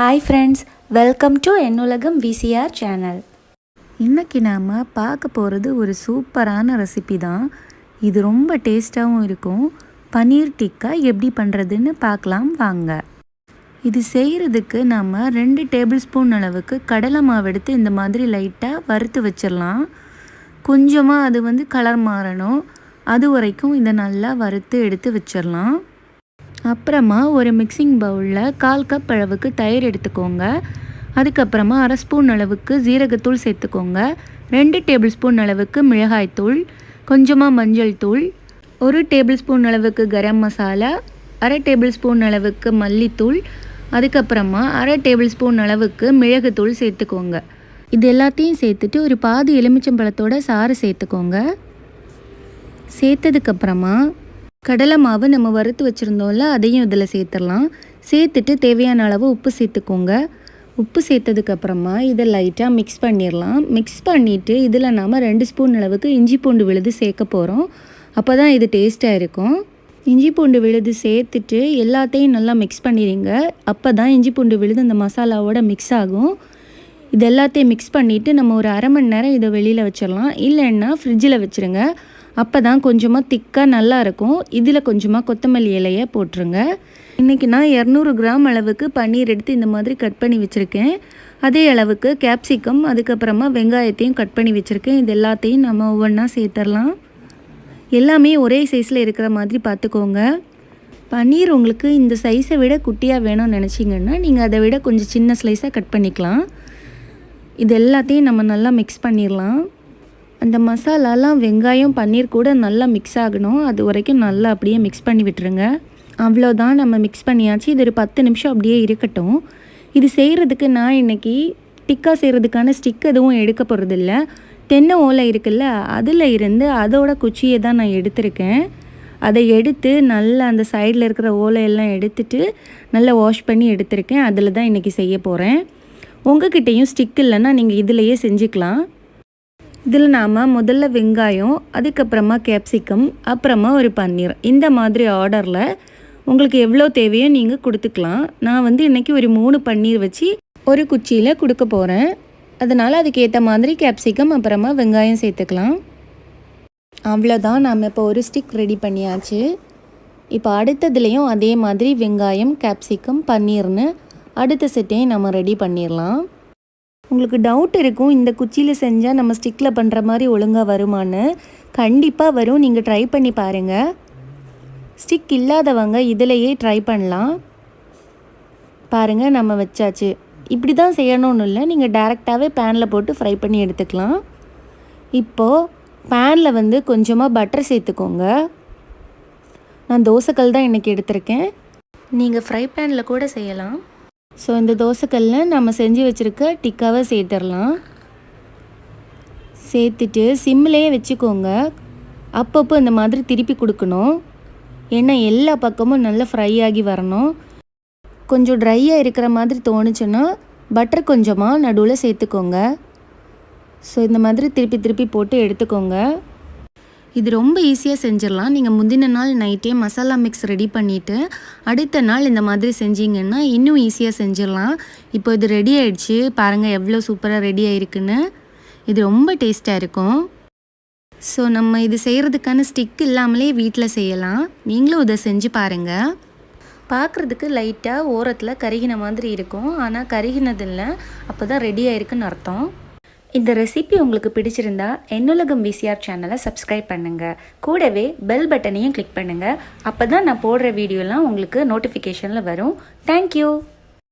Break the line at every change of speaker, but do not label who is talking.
Hi friends welcome to Ennulagam VCR channel
இன்றைக்கி நாம் பார்க்க போகிறது ஒரு சூப்பரான ரெசிபி தான். இது ரொம்ப டேஸ்ட்டாகவும் இருக்கும். பன்னீர் டிக்கா எப்படி பண்ணுறதுன்னு பார்க்கலாம் வாங்க. இது செய்கிறதுக்கு நாம் ரெண்டு டேபிள் ஸ்பூன் அளவுக்கு கடலை மாவு எடுத்து இந்த மாதிரி லைட்டாக வறுத்து வச்சிடலாம். கொஞ்சமாக அது வந்து கலர் மாறணும். அது வரைக்கும் இதை நல்லா வறுத்து எடுத்து வச்சிடலாம். அப்புறமா ஒரு மிக்சிங் பவுலில் கால் கப் அளவுக்கு தயிர் எடுத்துக்கோங்க. அதுக்கப்புறமா அரை ஸ்பூன் அளவுக்கு ஜீரகத்தூள் சேர்த்துக்கோங்க. ரெண்டு டேபிள் ஸ்பூன் அளவுக்கு மிளகாய்த்தூள் கொஞ்சமாக மஞ்சள் தூள் ஒரு டேபிள் ஸ்பூன் அளவுக்கு கரம் மசாலா அரை டேபிள் ஸ்பூன் அளவுக்கு மல்லித்தூள் அதுக்கப்புறமா அரை டேபிள் ஸ்பூன் அளவுக்கு மிளகுத்தூள் சேர்த்துக்கோங்க. இது எல்லாத்தையும் சேர்த்துட்டு ஒரு பாதி எலுமிச்சம்பழத்தோட சாறு சேர்த்துக்கோங்க. சேர்த்ததுக்கப்புறமா கடலை மாவு நம்ம வறுத்து வச்சுருந்தோம்ல அதையும் இதில் சேர்த்துடலாம். சேர்த்துட்டு தேவையான அளவு உப்பு சேர்த்துக்கோங்க. உப்பு சேர்த்ததுக்கப்புறமா இதை லைட்டாக மிக்ஸ் பண்ணிடலாம். மிக்ஸ் பண்ணிவிட்டு இதில் நாம் ரெண்டு ஸ்பூன் அளவுக்கு இஞ்சி பூண்டு விழுது சேர்க்க போகிறோம் அப்போ தான் இது டேஸ்ட்டாக இருக்கும். இஞ்சி பூண்டு விழுது சேர்த்துட்டு எல்லாத்தையும் நல்லா மிக்ஸ் பண்ணிடுங்க. அப்போ தான் இஞ்சி பூண்டு விழுது அந்த மசாலாவோட மிக்ஸ் ஆகும். இது எல்லாத்தையும் மிக்ஸ் பண்ணிவிட்டு நம்ம ஒரு அரை மணி நேரம் இதை வெளியில் வச்சிடலாம். இல்லைன்னா ஃப்ரிட்ஜில் வச்சுருங்க. அப்போ தான் கொஞ்சமாக திக்காக நல்லா இருக்கும். இதில் கொஞ்சமாக கொத்தமல்லி இலையை போட்டுருங்க. இன்றைக்கி நான் இரநூறு கிராம் அளவுக்கு பன்னீர் எடுத்து இந்த மாதிரி கட் பண்ணி வச்சுருக்கேன். அதே அளவுக்கு கேப்சிகம் அதுக்கப்புறமா வெங்காயத்தையும் கட் பண்ணி வச்சுருக்கேன். இது எல்லாத்தையும் நம்ம ஒவ்வொன்றா சேர்த்துடலாம் எல்லாமே ஒரே சைஸில் இருக்கிற மாதிரி பார்த்துக்கோங்க பன்னீர் உங்களுக்கு இந்த சைஸை விட குட்டியாக வேணும்னு நினச்சிங்கன்னா நீங்கள் அதை விட கொஞ்சம் சின்ன ஸ்லைஸாக கட் பண்ணிக்கலாம். இது எல்லாத்தையும் நம்ம நல்லா மிக்ஸ் பண்ணிடலாம் அந்த மசாலாலாம் வெங்காயம் பன்னீர் கூட நல்லா மிக்ஸ் ஆகணும். அது வரைக்கும் நல்லா அப்படியே மிக்ஸ் பண்ணி விட்டுருங்க. அவ்வளோதான் நம்ம மிக்ஸ் பண்ணியாச்சு. இது ஒரு பத்து நிமிஷம் அப்படியே இருக்கட்டும். இது செய்கிறதுக்கு நான் இன்றைக்கி டிக்கா செய்கிறதுக்கான ஸ்டிக் எதுவும் எடுக்க போகிறதில்ல தென்னை ஓலை இருக்குல்ல அதில் இருந்து அதோட குச்சியை தான் நான் எடுத்திருக்கேன். அதை எடுத்து நல்லா அந்த சைடில் இருக்கிற ஓலையெல்லாம் எடுத்துட்டு நல்லா வாஷ் பண்ணி எடுத்திருக்கேன். அதில் தான் இன்றைக்கி செய்ய போகிறேன் உங்ககிட்டயும் ஸ்டிக் இல்லைன்னா நீங்கள் இதிலையே செஞ்சுக்கலாம். இதில் நாம் முதல்ல வெங்காயம் அதுக்கப்புறமா கேப்சிகம் அப்புறமா ஒரு பன்னீர். இந்த மாதிரி ஆர்டரில் உங்களுக்கு எவ்வளோ தேவையோ நீங்கள் கொடுத்துக்கலாம். நான் வந்து இன்றைக்கி ஒரு மூணு பன்னீர் வச்சு ஒரு குச்சியில் கொடுக்க போகிறேன் அதனால் அதுக்கேற்ற மாதிரி கேப்சிகம் அப்புறமா வெங்காயம் சேர்த்துக்கலாம். அவ்வளோதான். நாம் இப்போ ஒரு ஸ்டிக் ரெடி பண்ணியாச்சு. இப்போ அடுத்ததுலேயும் அதே மாதிரி வெங்காயம் கேப்சிகம் பன்னீர்னு அடுத்த செட்டையும் நம்ம ரெடி பண்ணிடலாம். உங்களுக்கு டவுட் இருக்கும் இந்த குச்சியில் செஞ்சால் நம்ம ஸ்டிக்கில் பண்ணுற மாதிரி ஒழுங்காக வருமான்னு கண்டிப்பாக வரும். நீங்கள் ட்ரை பண்ணி பாருங்கள் ஸ்டிக் இல்லாதவங்க இதிலையே ட்ரை பண்ணலாம். பாருங்கள் நம்ம வச்சாச்சு. இப்படி தான் செய்யணும்னு இல்லை நீங்கள் டேரெக்டாகவே பேனில் போட்டு ஃப்ரை பண்ணி எடுத்துக்கலாம். இப்போது பேனில் வந்து கொஞ்சமாக பட்டர் சேர்த்துக்கோங்க. நான் தோசைக்கல் தான் இன்றைக்கி எடுத்திருக்கேன். நீங்கள் ஃப்ரை பேனில் கூட செய்யலாம். ஸோ இந்த தோசைக்கல்லில் நம்ம செஞ்சு வச்சுருக்க டிக்காவை சேர்த்துடலாம் சேர்த்துட்டு சிம்மிலேயே வச்சுக்கோங்க. அப்பப்போ இந்த மாதிரி திருப்பி கொடுக்கணும். ஏன்னா எல்லா பக்கமும் நல்லா ஃப்ரை ஆகி வரணும். கொஞ்சம் ட்ரையாக இருக்கிற மாதிரி தோணுச்சுன்னா பட்டர் கொஞ்சமாக நடுவில் சேர்த்துக்கோங்க. ஸோ இந்த மாதிரி திருப்பி திருப்பி போட்டு எடுத்துக்கோங்க. இது ரொம்ப ஈஸியாக செஞ்சிடலாம். நீங்கள் முந்தின நாள் நைட்டே மசாலா மிக்ஸ் ரெடி பண்ணிவிட்டு அடுத்த நாள் இந்த மாதிரி செஞ்சீங்கன்னா இன்னும் ஈஸியாக செஞ்சிடலாம். இப்போ இது ரெடி ஆயிடுச்சு. பாருங்கள் எவ்வளோ சூப்பராக ரெடி ஆயிருக்குன்னு. இது ரொம்ப டேஸ்ட்டாக இருக்கும். ஸோ நம்ம இது செய்கிறதுக்கான ஸ்டிக் இல்லாமலே வீட்டில் செய்யலாம். நீங்களும் இதை செஞ்சு பாருங்கள் பார்க்குறதுக்கு லைட்டாக ஓரத்தில் கருகின மாதிரி இருக்கும். ஆனால் கருகினதில்லை. அப்போ தான் ரெடி ஆயிருக்குன்னு அர்த்தம். இந்த ரெசிபி உங்களுக்கு பிடிச்சிருந்தா என்னுலகம் விசிஆர் சேனலை சப்ஸ்கிரைப் பண்ணுங்கள் கூடவே பெல் பட்டனையும் கிளிக் பண்ணுங்கள் அப்போ தான் நான் போடுற வீடியோலாம் உங்களுக்கு நோட்டிஃபிகேஷனில் வரும். தேங்க்யூ